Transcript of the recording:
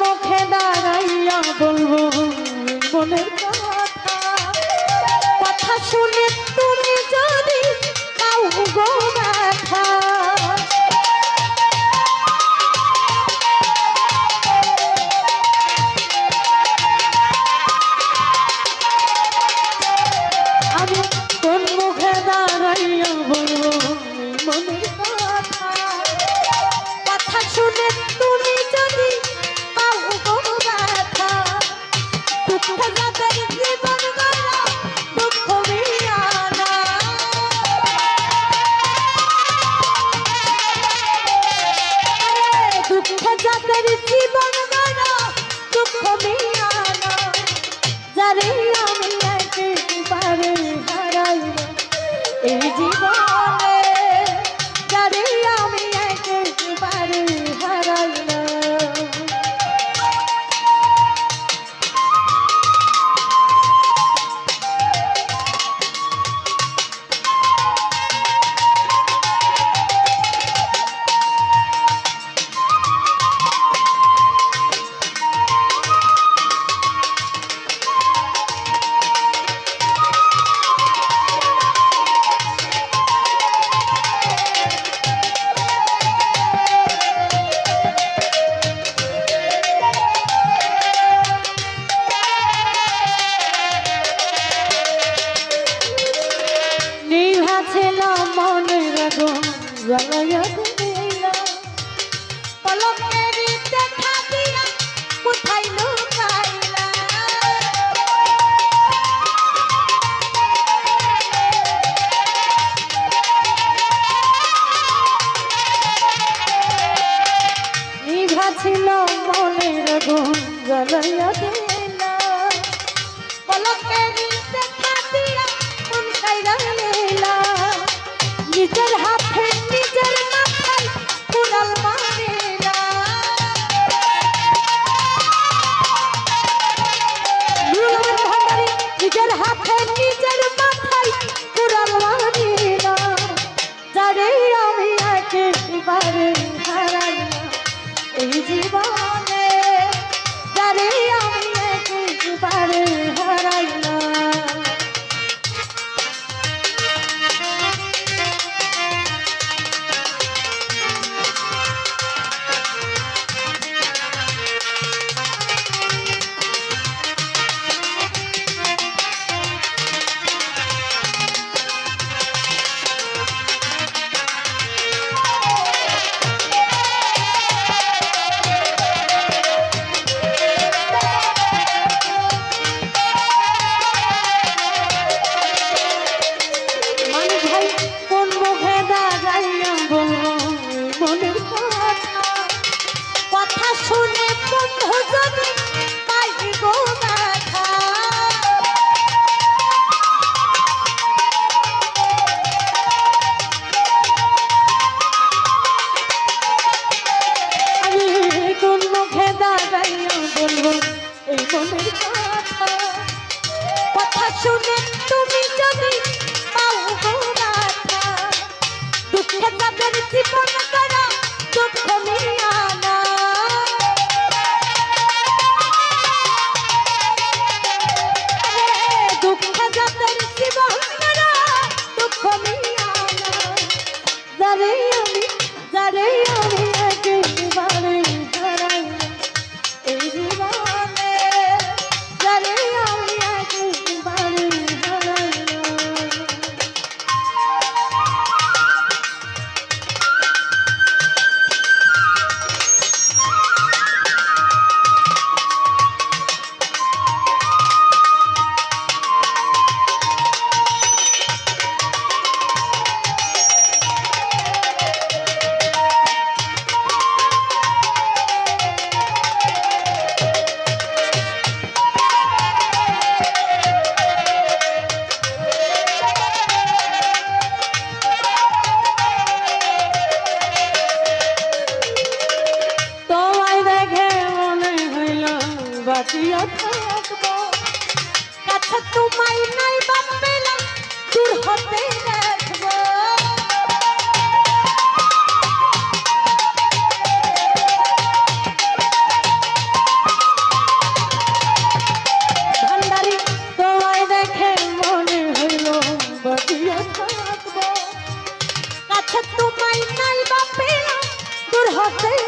মুখে দাঁড়াইয়া বলব, মনের কথা। কথা শুনে তুমি যদি আমি কোন মুখে দাঁড়াইয়া বলব, মনের কথা। কথা শুনে জীবন গানা দুঃখ মিয়ানা যারে ছিল মনের আগুন? জ্বালাইয়া দিল। পলকে Happening. বাঁচিয়া থাকব কাছে তোমায় নাই বাপেলাম দূর হতে তোমায় দেখে মনে নাই দূর হতে